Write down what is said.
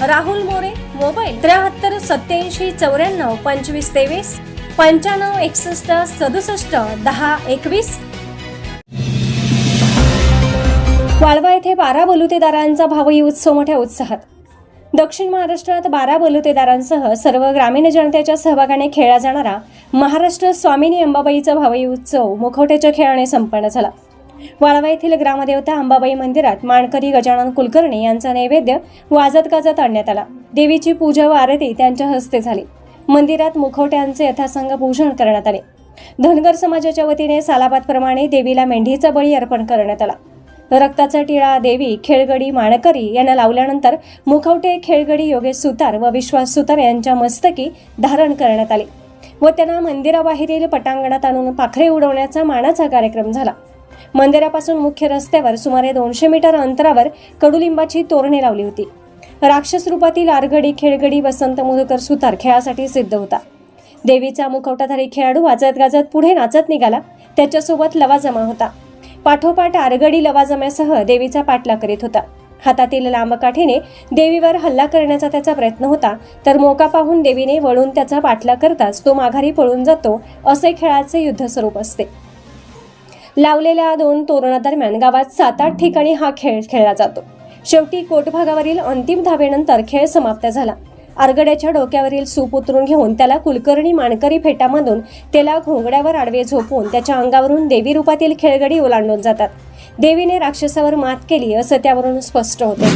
Rahul More mobile त्र्याहत्तर सत्याऐंशी चौऱ्याण्णव पंचवीस तेवीस पंच्याण्णव एकसष्ट सदुसष्ट दहा एकवीस. वाळवा येथे बारा बलुतेदारांचा भावई उत्सव मोठ्या उत्साहात. दक्षिण महाराष्ट्रात बारा बलुतेदारांसह सर्व ग्रामीण जनतेच्या सहभागाने खेळला जाणारा महाराष्ट्र स्वामिनी अंबाबाईचा भावई उत्सव मुखवट्याच्या खेळाने संपन्न झाला. वाळवा येथील ग्रामदेवता अंबाबाई मंदिरात माणकरी गजानन कुलकर्णी यांचा नैवेद्य वाजत गाजत आणण्यात आला. देवीची पूजा व आरती त्यांच्या हस्ते झाली. मंदिरात मुखवट्यांचे यथासंग पूजन करण्यात आले. धनगर समाजाच्या वतीने सालाबादप्रमाणे देवीला मेंढीचा बळी अर्पण करण्यात आला. रक्ताचा टिळा देवी खेळगडी माणकरी यांना लावल्यानंतर मुखवटे खेळगडी योगेश सुतार व विश्वास सुतार यांच्या मस्तकी धारण करण्यात आले व त्यांना मंदिराबाहेरील पटांगणात आणून पाखरे उडवण्याचा मानाचा कार्यक्रम झाला. मंदिरापासून मुख्य रस्त्यावर सुमारे दोनशे मीटर अंतरावर कडुलिंबाची तोरणे लावली होती. राक्षस रूपातील आरगडी खेळगडी वसंत मुदकर सुतार खेळासाठी सिद्ध होता. देवीचा मुखवटाधारी खेळाडू वाजत गाजत पुढे नाचत निघाला. त्याच्यासोबत लवाजमा होता. पाठोपाठ आरगडी लवाजम्यासह देवीचा पाठला करीत होता. हातातील लांबकाठीने देवीवर हल्ला करण्याचा त्याचा प्रयत्न होता तर मोका पाहून देवीने वळून त्याचा पाठला करताच तो माघारी पळून जातो असे खेळाचे युद्ध स्वरूप असते. लावलेल्या दोन तोरणादरम्यान गावात सात आठ ठिकाणी हा खेळ खेळला जातो. शेवटी कोटभागावरील अंतिम धावेनंतर खेळ समाप्त झाला. आरगड्याच्या डोक्यावरील सूप उतरून घेऊन त्याला कुलकर्णी मानकरी फेटामधून त्याला घोंगड्यावर आडवे झोपून त्याच्या अंगावरून देवी रूपातील खेळगडी ओलांडून जातात. देवीने राक्षसावर मात केली असं त्यावरून स्पष्ट होते.